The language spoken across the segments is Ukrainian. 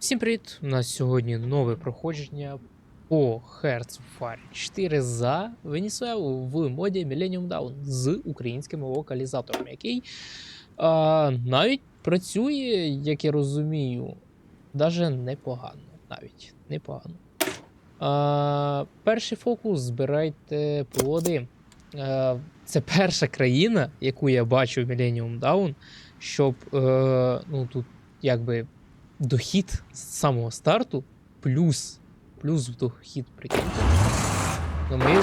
Всім привіт! У нас сьогодні нове проходження по Hearts of Fire 4 за Венесуелу в моді Millennium Dawn з українським локалізатором, який а, навіть працює, як я розумію, даже непогано. Навіть непогано. А, перший фокус збирайте плоди. А, це перша країна, яку я бачу в Millennium Dawn, щоб е, ну, тут якби дохід з самого старту, плюс, плюс дохід, прикиньте. На моє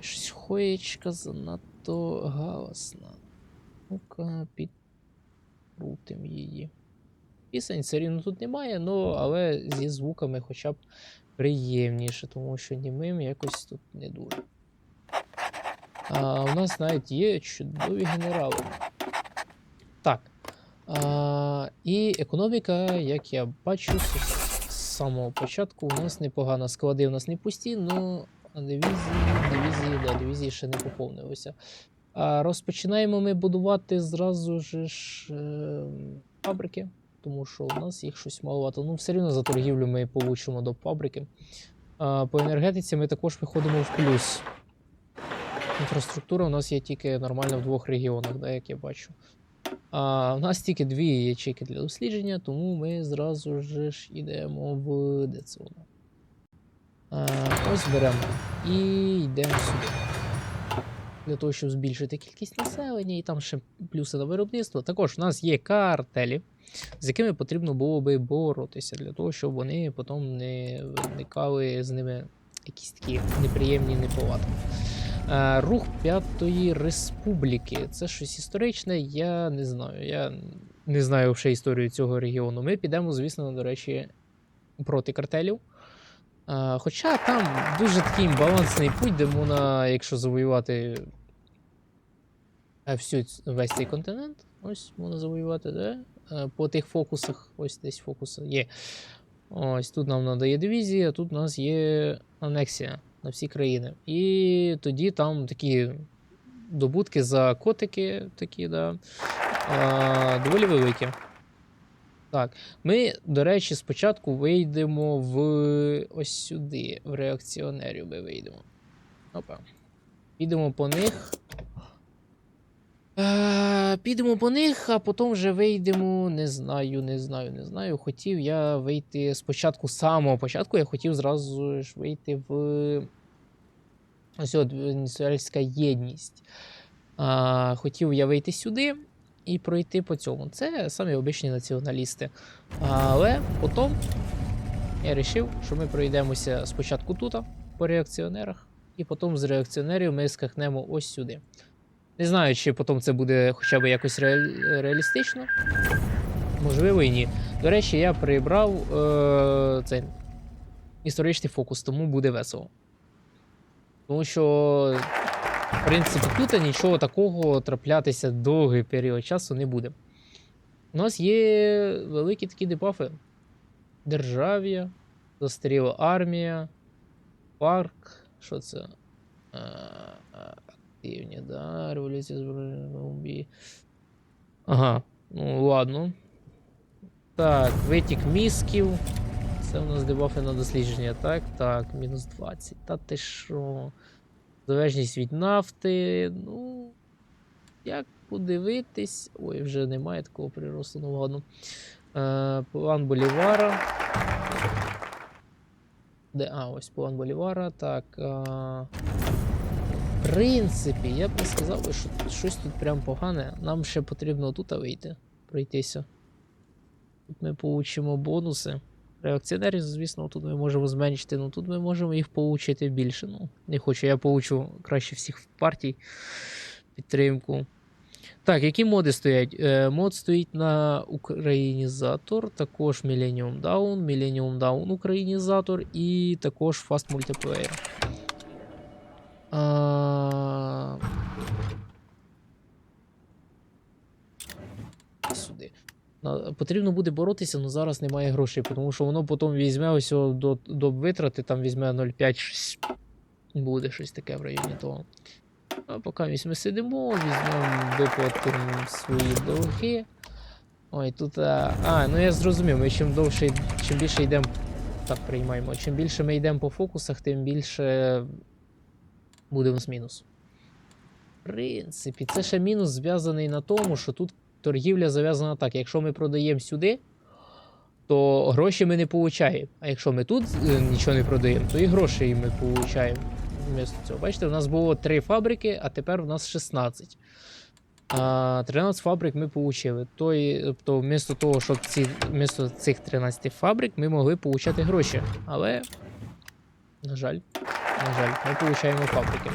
щось хоєчка занадто галасна. Ну-ка, підкрутим її. Пісень все рівно тут немає, ну, але зі звуками хоча б приємніше, тому що німим якось тут не дуже. А, у нас навіть є чудові генерали. Так. А, і економіка, як я бачу, з самого початку у нас непогано. Склади у нас не пусті, ну дивізії, дивізії, да, дивізії ще не поповнилися. А розпочинаємо ми будувати зразу ж е, фабрики, тому що у нас їх щось маловато. Ну, все рівно за торгівлю ми получимо до фабрики. А, по енергетиці ми також виходимо в плюс. Інфраструктура у нас є тільки нормально в двох регіонах, да, як я бачу. А, у нас тільки дві ячейки для дослідження, тому ми зразу ж йдемо в де ось беремо і йдемо сюди. Для того, щоб збільшити кількість населення, і там ще плюси на виробництво. Також у нас є картелі, з якими потрібно було би боротися, для того, щоб вони потім не виникали з ними якісь такі неприємні неполадки. Е, Рух П'ятої Республіки. Це щось історичне, я не знаю. Я не знаю вже історію цього регіону. Ми підемо, звісно, до речі, проти картелів. Е, Хоча там дуже такий балансний путь, де можна, якщо завоювати е, всю весь цей континент, ось можна завоювати, де? По тих фокусах, ось десь фокуси є. Ось тут нам надає дивізія, тут у нас є анексія на всі країни. І тоді там такі добутки за котики, такі, да, а, доволі великі. Так, ми, до речі, спочатку вийдемо в ось сюди, в реакціонерів ми вийдемо. Опа. Підемо по них. Е, підемо по них, а потім вже вийдемо. Не знаю, не знаю, не знаю. Хотів я вийти спочатку, з самого початку, я хотів зразу ж вийти в ось от Венесуельська єдність. А, хотів я вийти сюди і пройти по цьому. Це самі обичні націоналісти. Але потім я вирішив, що ми пройдемося спочатку тут, по реакціонерах, і потім з реакціонерів ми скакнемо ось сюди. Не знаю, чи потім це буде хоча б якось реаль- реалістично. Можливо, і ні. До речі, я прибрав е- цей історичний фокус, тому буде весело. Тому що, в принципі, тут нічого такого траплятися довгий період часу не буде. У нас є великі такі дебафи. Держав'я, застаріла армія, парк. Що це? Активні, да, революція Колумбії. Ага, ну ладно. Так, витік мізків. Це у нас дебафи на дослідження. Так, так, мінус 20. Та ти що? Залежність від нафти. Ну. Як подивитись. Ой, вже немає такого приросту, ну ладно. Е, план Болівара. Де? А, ось план Болівара. Так. Е, принципі, я б не сказав, що щось тут прям погане. Нам ще потрібно тут вийти, пройтися. Тут ми получимо бонуси. Реакціонерів, звісно, тут ми можемо зменшити, ну тут ми можемо їх получити більше. Ну, не хочу, я получу краще всіх партій підтримку. Так, які моди стоять? Е, мод стоїть на українізатор, також Millennium Down, Millennium Down українізатор і також Fast Multiplayer. А... Сюди. Потрібно буде боротися, але зараз немає грошей, тому що воно потім візьме ось до, до витрати, там візьме 0,5 щось буде щось таке в районі того. А поки ми сидимо, візьмемо, виплатимо свої долги. Ой, тут. А, а, ну я зрозумів, ми чим довше, чим більше йдемо. Так, приймаємо. Чим більше ми йдемо по фокусах, тим більше буде у нас мінус. В принципі, це ще мінус зв'язаний на тому, що тут торгівля зав'язана так. Якщо ми продаємо сюди, то гроші ми не получаємо. А якщо ми тут е, нічого не продаємо, то і гроші ми получаємо. Цього. Бачите, у нас було 3 фабрики, а тепер у нас 16. А 13 фабрик ми получили. Тобто, вмісто того, щоб ці, вмісто цих 13 фабрик ми могли получати гроші. Але, на жаль, на жаль, ми получаємо фабрики.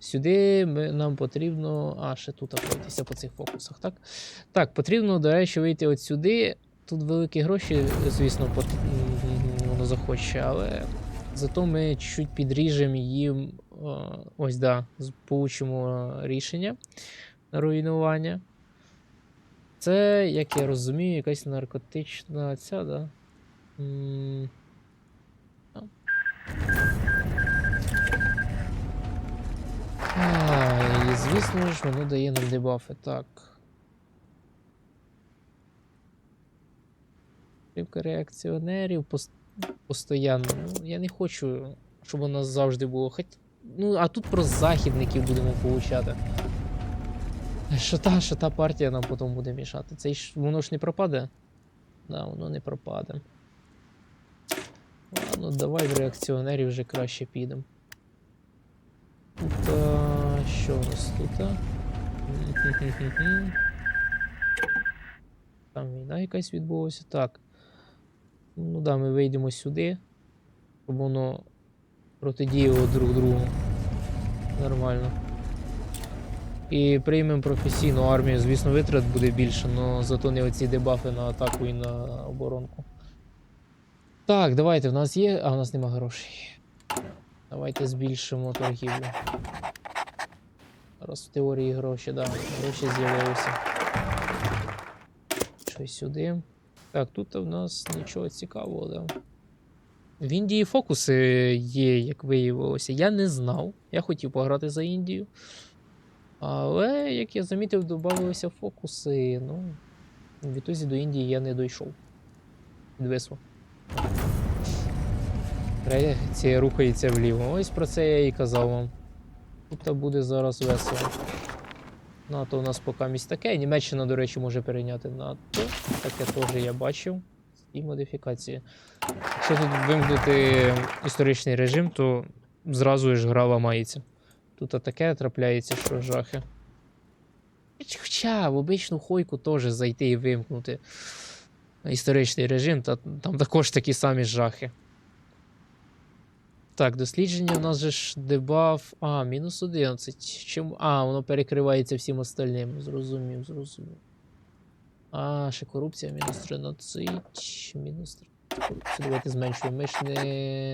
Сюди ми, нам потрібно. А, ще тут пройтися по цих фокусах, так? Так, потрібно, до речі, вийти от сюди. Тут великі гроші, звісно, пот... воно захоче, але зато ми чуть підріжемо їм. Ось, да, получимо рішення на руйнування. Це, як я розумію, якась наркотична ця, да? М. А, і звісно ж, воно дає нам дебафи. Так. Підтримка реакціонерів пос... постоянно. Ну, я не хочу, щоб у нас завжди було. Хоч... Ну, а тут про західників будемо получати. Що та, що та партія нам потім буде мішати. Це ж воно ж не пропаде? Да, воно не пропаде. Ладно, давай в реакціонерів вже краще підемо. Тут. А, що у нас тут? Там війна якась відбулася. Так. Ну да, ми вийдемо сюди, щоб воно протидіяло друг другу. Нормально. І приймемо професійну армію. Звісно, витрат буде більше, але зато не оці дебафи на атаку і на оборонку. Так, давайте, в нас є. А, у нас нема грошей. Давайте збільшимо торгівлю. Зараз в теорії гроші, да, гроші з'явилися. Щось сюди. Так, тут в нас нічого цікавого, да. В Індії фокуси є, як виявилося. Я не знав. Я хотів пограти за Індію. Але, як я замітив, додавалися фокуси. Ну, відтоді до Індії я не дійшов. Підвисло. Це рухається вліво. Ось про це я і казав вам. Тут буде зараз весело. НАТО у нас поки місць таке. Німеччина, до речі, може перейняти НАТО. Таке теж я бачив. І модифікації. Якщо тут вимкнути історичний режим, то зразу ж гра ламається. Тут таке трапляється, що жахи. Хоча в обичну хойку теж зайти і вимкнути історичний режим, та там також такі самі жахи. Так, дослідження у нас же ж дебаф. А, мінус 11. Чим... А, воно перекривається всім остальним. Зрозумів, зрозумів. А, ще корупція, мінус 13. Мінус 13. Корупцію давайте зменшуємо. Ми ж не.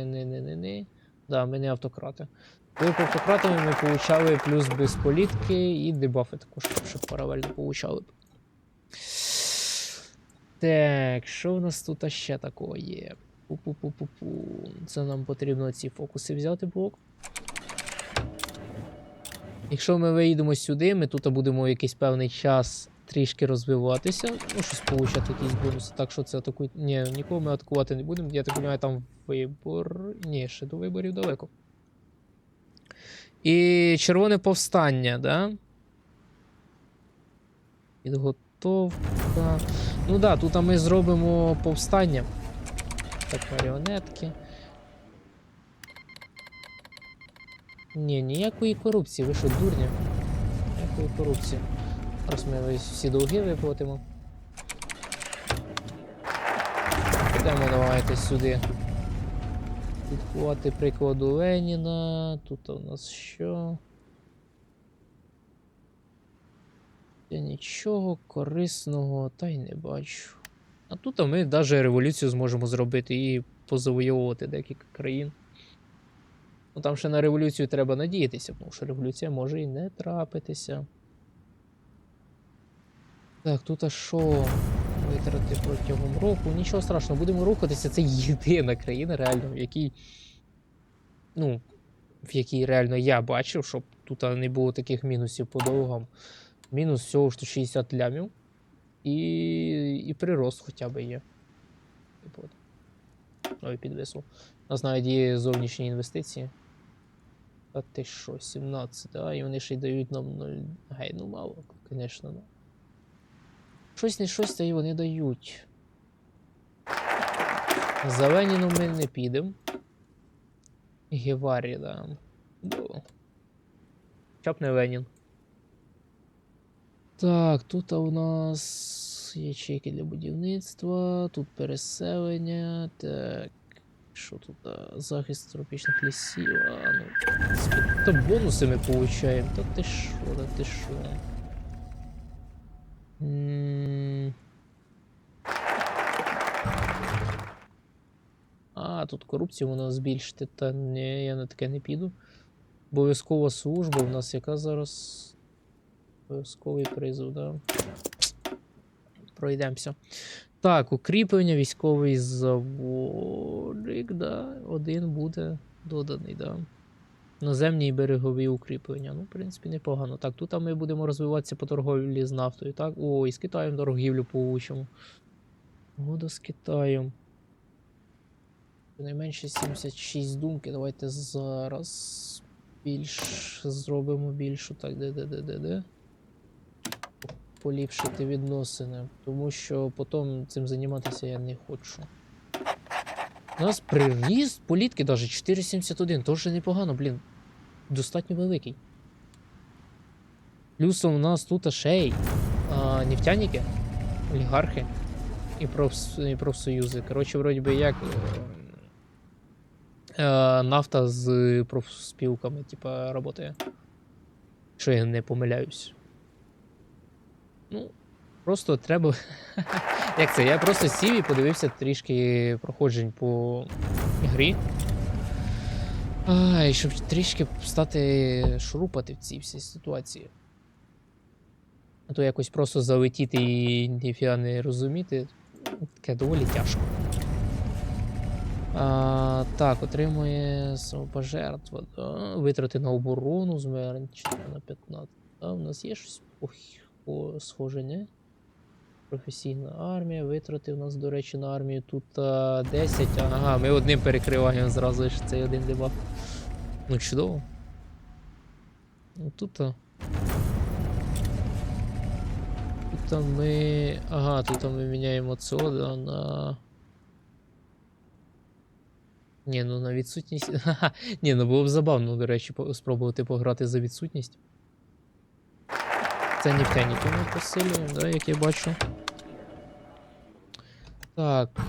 не, не, не, не. Да, ми не автократи. Коли по автократами ми получали плюс без політки і дебафи також, щоб паралельно получали. Так, що в нас тут ще такого є? Пу-пу-пу-пу-пу. Це нам потрібно ці фокуси взяти блок. Якщо ми виїдемо сюди, ми тут будемо якийсь певний час трішки розвиватися. Ну, щось получати якісь бонуси. Так що це атакують. Ні, нікого ми атакувати не будемо. Я так розумію, там вибор. Ні, ще до виборів далеко. І червоне повстання, да? Підготовка. Ну да, тут ми зробимо повстання. Так, маріонетки. Ні, ніякої корупції, ви що, дурні? Ніякої корупції. Зараз ми всі долги виплатимо. Підемо давайте сюди. Слідкувати прикладу Леніна. Тут у нас що? Я нічого корисного та й не бачу. А тут ми навіть революцію зможемо зробити і позавоювати декілька країн. Ну там ще на революцію треба надіятися, тому що революція може і не трапитися. Так, тут а що? Витрати протягом року. Нічого страшного, будемо рухатися. Це єдина країна, реально, в якій. Ну, в якій реально я бачив, щоб тут не було таких мінусів по довгам. Мінус всього ж 60 лямів. І, і прирост хоча б є. Типу. Ой, підвисло. У нас навіть є зовнішні інвестиції. А ти що, 17, да? І вони ще й дають нам 0. Гей, ну мало, звісно. Ну. Щось не щось та й вони дають. За Леніном ми не підемо. Геварі, да. Ну. Хоча не Ленін. Так, тут у нас ячейки для будівництва, тут переселення. Так. Що тут? Захист тропічних лісів. А, ну. Та бонуси ми получаємо. Та ти що, та ти що? А, тут корупцію можна збільшити. Та ні, я на таке не піду. Обов'язкова служба у нас яка зараз. Обов'язковий призов, да. Пройдемося. Так, укріплення, військовий заводик, да. Один буде доданий, да. Наземні і берегові укріплення. Ну, в принципі, непогано. Так, тут ми будемо розвиватися по торговлі з нафтою, так? О, і з Китаєм торгівлю получимо. Угода з Китаєм. Найменше 76 думки. Давайте зараз більш зробимо більшу. Так, де, де, де, де, де. Поліпшити відносини. Тому що потім цим займатися я не хочу. У нас приріст політки навіть 4,71. Теж непогано, блін. Достатньо великий. Плюсом у нас тут ще й а, нефтяники, олігархи і, профс... і профсоюзи. Коротше, вроді би як. е, е, Нафта з профспілками, типа, працює. Якщо я не помиляюсь. Ну, просто треба. Як це? Я просто сів і подивився трішки проходжень по грі. Ай, щоб трішки стати шурупати в цій всій ситуації. А то якось просто залетіти і ніфіга не розуміти. Таке доволі тяжко. А, так, отримує самопожертва. Да? Витрати на оборону, зменшення на 15. А, у нас є щось по, по схоже, не? Професійна армія. Витрати у нас, до речі, на армію тут а, 10. Ага, ми одним перекриваємо зразу ж цей один дебаф. Ну, чудово. Ну тут. а, Тут а ми. Ага, тут ми міняємо цього да, на. Ні, ну на відсутність. Ні, ну було б забавно, до речі, спробувати пограти за відсутність. Це нефтяники ми посилюємо, да, як я бачу. Так.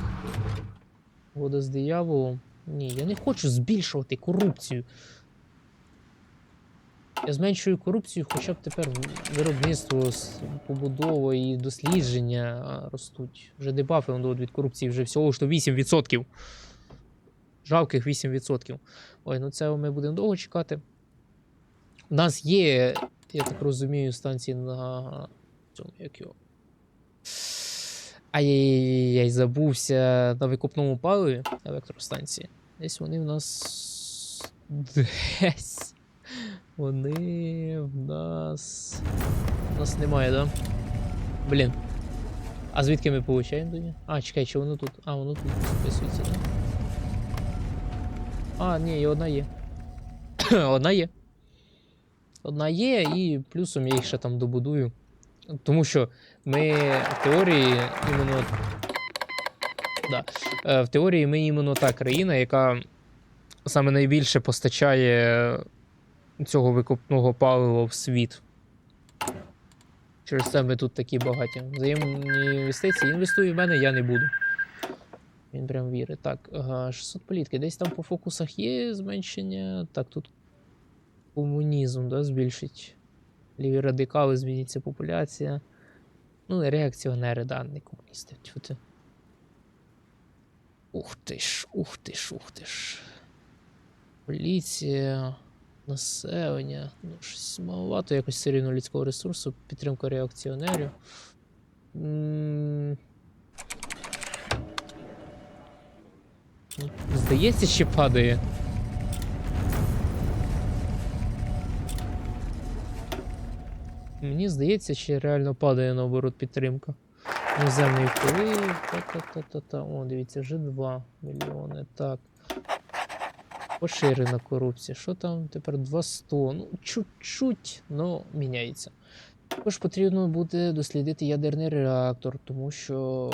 Вода з дияволом. Ні, я не хочу збільшувати корупцію. Я зменшую корупцію, хоча б тепер виробництво, побудова і дослідження ростуть. Вже дебафи від корупції вже всього ж 8%. Жалких 8%. Ой, ну це ми будемо довго чекати. У нас є, я так розумію, станції на цьому, як його. Ай-яй-яй, забувся на викопному паливі електростанції. Десь вони в нас. Десь. Вони в нас. У нас немає, да? Блін. А звідки ми получаємо тоді? А, чекай, чи воно тут. А, воно тут списується, да? А, ні, і одна є. одна є. Одна є, і плюсом я їх ще там добудую. Тому що ми в теорії іменно. Да. Е, В теорії ми іменно та країна, яка саме найбільше постачає цього викопного палива в світ. Через це ми тут такі багаті. Взаємні інвестиції. Інвестуй в мене, я не буду. Він прям вірить. Так, ага, 600 політки. Десь там по фокусах є зменшення. Так, тут комунізм, да, збільшить. Ліві радикали, зміниться популяція. Ну, реакціонери, да, не комуністи. Тьфу ти. Ух ти ж, ух ти ж, ух ти ж. Поліція, населення. Ну, щось маловато якось все рівно людського ресурсу, підтримка реакціонерів. М, ну, Здається, ще падає. Мені здається, ще реально падає наоборот підтримка. Іноземний вплив. Та-та-та-та-та. О, дивіться, вже 2 мільйони. Так. Поширена корупція. Що там тепер 200? Ну, чуть-чуть, но міняється. Також потрібно буде дослідити ядерний реактор, тому що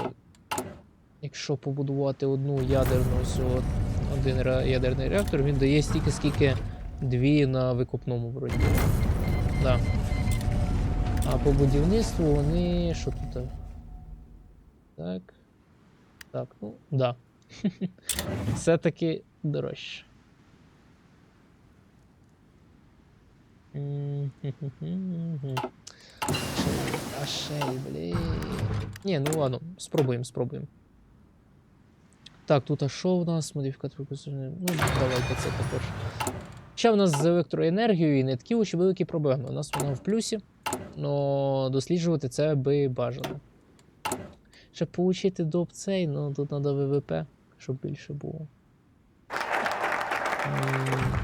якщо побудувати одну ядерну от, один ядерний реактор, він дає стільки, скільки дві на викопному вроді. Да. А по будівництву вони. Що тут? Так. Так, ну, да. Все-таки дорожче. А шель, блін. Ні, ну ладно, спробуємо, спробуємо. Так, тут а що в нас? Модифікатор. Ну, давайте це також. Ще в нас з електроенергією не такі очі великі проблеми. У нас вона в плюсі, але досліджувати це би бажано. Щоб получити доп цей, ну тут треба ВВП, щоб більше було.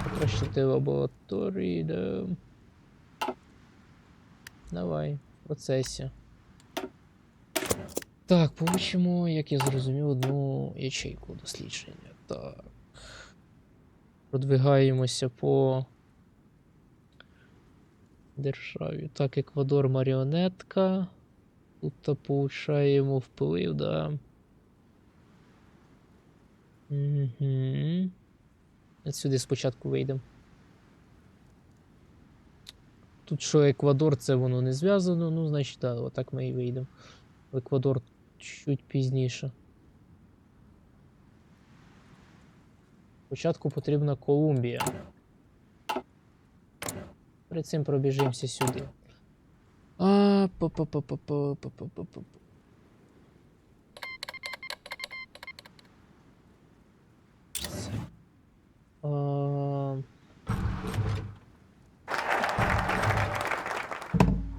Покращити лабораторії, да. Давай, в процесі. Так, получимо, як я зрозумів, одну ячейку дослідження. Так. Продвигаємося по державі. Так, Еквадор маріонетка. Тут получаємо вплив, да. Угу. Сюди спочатку вийдемо. Тут що Еквадор, це воно не зв'язано, ну, значить, так, да, отак ми і вийдемо. В Еквадор чуть пізніше. Спочатку потрібна Колумбія. Перед цим пробіжимося сюди. А, па па па па па па па па А...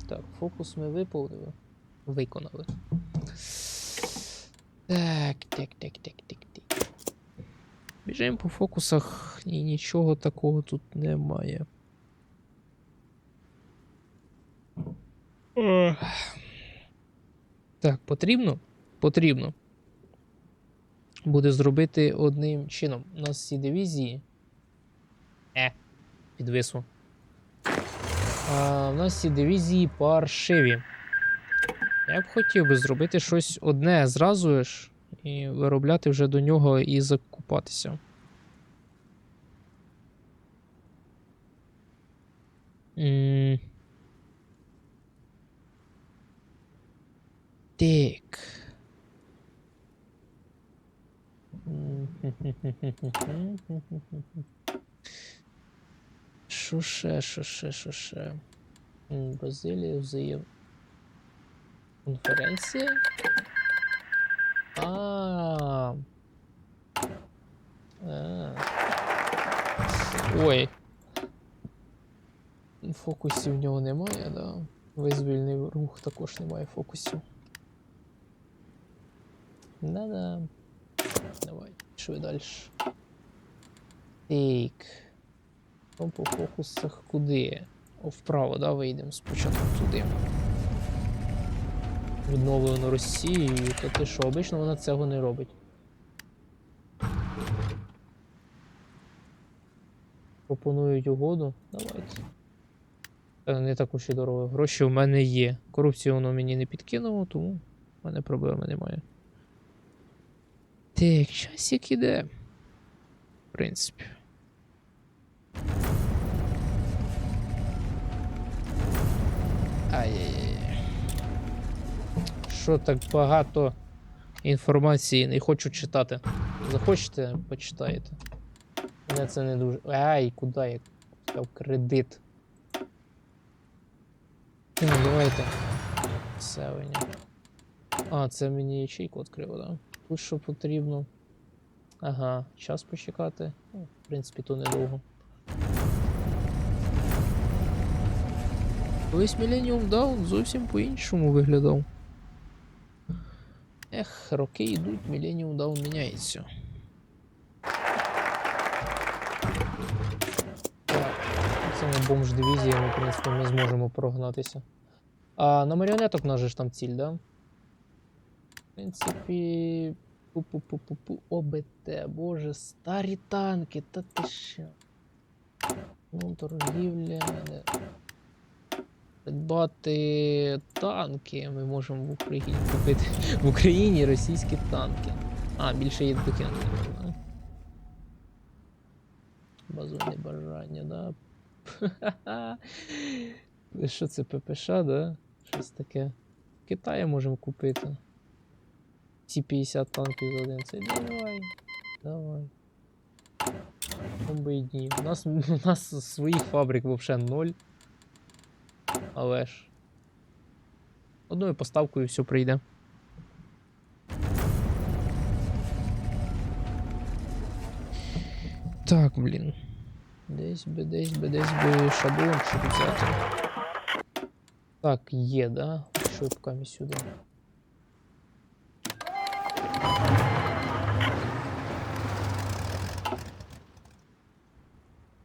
Так, фокус ми виповнили. Виконали. Так, так, так, так, так, так. Біжимо по фокусах і нічого такого тут немає. Ех. Так, потрібно? Потрібно. Буде зробити одним чином. У нас всі дивізії. Е, підвисло. А, у нас всі дивізії паршиві. Я б хотів би зробити щось одне зразу ж і виробляти вже до нього і закупатися. М. Ще, що ще? М, Бразилія взаєм. Конференція? А. Ой. Фокусів в нього немає, да. Визвільний рух також немає фокусів. Да-да. Давай, пішли далі. Так. Ну, по фокусах куди? О, вправо, да, вийдемо спочатку туди. Відновлено Росію, то ти що, обично вона цього не робить. Пропонують угоду. Давайте. Та не так уж і дорого. Гроші в мене є. Корупцію воно мені не підкинуло, тому в мене проблеми немає. Так, часик іде. В принципі. Ай-яй-яй. Що так багато інформації не хочу читати. Захочете, почитаєте. Мене це не дуже. Ай, куди я взяв кредит? Ну, давайте. Севення. А, це мені ячейку відкрило, да? Тут що потрібно. Ага, час почекати. Ну, в принципі, то недовго. Колись Millennium Down зовсім по-іншому виглядав. Ех, роки йдуть, Millennium Down міняється. Цими бомж дивізіями, в принципі, ми зможемо прогнатися. А на маріонеток наш же ж там ціль, да? В принципі. Пу-пу-пу-пу-пу. ОБТ, боже, старі танки, та ти що? Ну, торгівля. Придбати танки. Ми можемо в Україні купити в Україні російські танки. А, більше є докинути. Да? Базовне бажання, да? Що це ППШ, да? Щось таке. В Китаї можемо купити. Ці 50 танків за один. Це давай. Давай. Бомби дні. У нас, у нас своїх фабрик взагалі ноль. Але ж. Одною поставкою все прийде. Так, блін. Десь би, десь би, десь би шаблончик взяти. Так, є, да? Що поки сюди.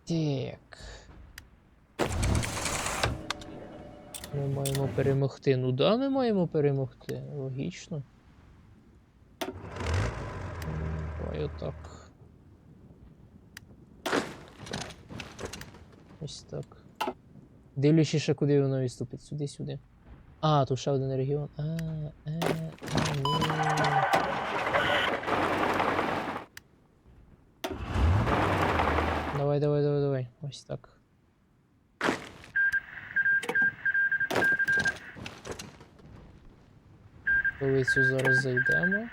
Так. Ми маємо перемогти. Ну да, ми маємо перемогти. Логічно. Давай отак. Ось так. Дивлячись, ще куди воно відступить. Сюди, сюди. А, тут ще один регіон. А, е, а, ні. Давай, давай, давай, давай. Ось так. Столицю зараз зайдемо.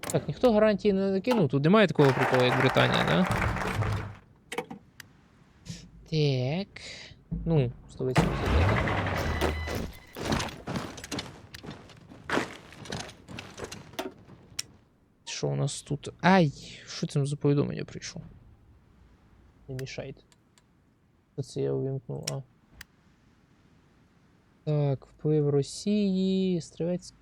Так, ніхто гарантії не накинув, тут немає такого приколу, як Британія, да? Так. Ну, столицю зайдемо. Що у нас тут? Ай! Що це за повідомлення прийшло? Не мішайте. Це я увімкнув? А. Так, вплив Росії, стрілець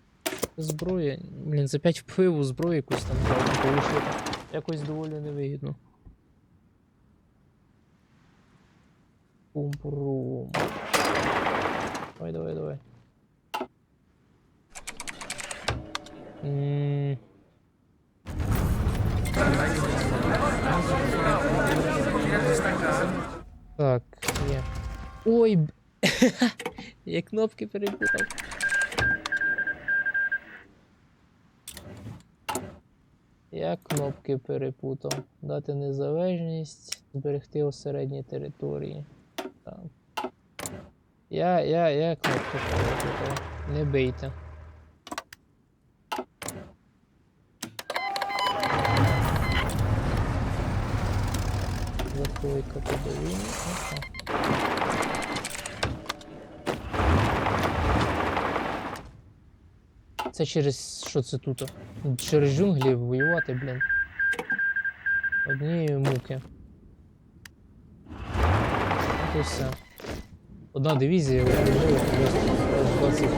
зброя. Блін, за 5 впливу зброю якусь там треба. Якось доволі невигідно. Пум-пурум. Давай, давай, давай. Ой! б- Я кнопки перепутав. Я кнопки перепутав. Дати незалежність, зберегти осередні території. Так. Я, я, я кнопки перепутав. Не бийте. Закликати до війни. Ага. Це через що це тут? Через джунглі воювати, блін. Однієї муки. От і все. Одна дивізія просто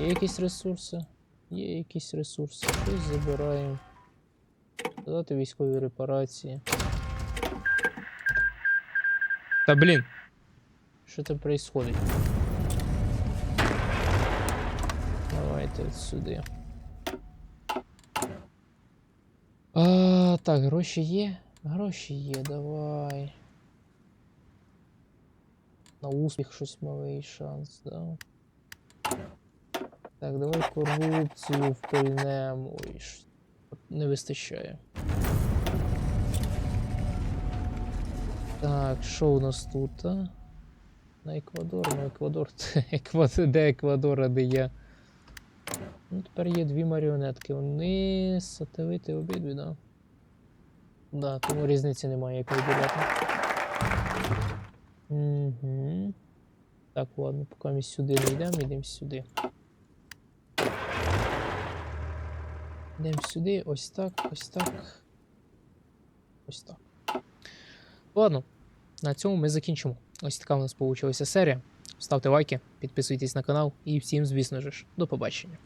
Є якісь ресурси? Є якісь ресурси. Щось забираємо. Додати військові репарації. Та блін. Що там происходит? Давайте от сюди. А, так, гроші є? Гроші є, давай. На успіх щось малий шанс, да. Так, давай корупцію впильнемо. Ой, не вистачає. Так, що у нас тут? А? На Еквадор, ну Еквадор. Де Еквадор, а де я? Ну, тепер є дві маріонетки. Вони сателити обидві, да? Да, тому різниці немає, як виділяти. Угу. Так, ладно, поки ми сюди не йдемо, йдемо сюди. Йдемо сюди, ось так, ось так. Ось так. Ладно, на цьому ми закінчимо. Ось така у нас вийшла серія. Ставте лайки, підписуйтесь на канал і всім, звісно ж, до побачення.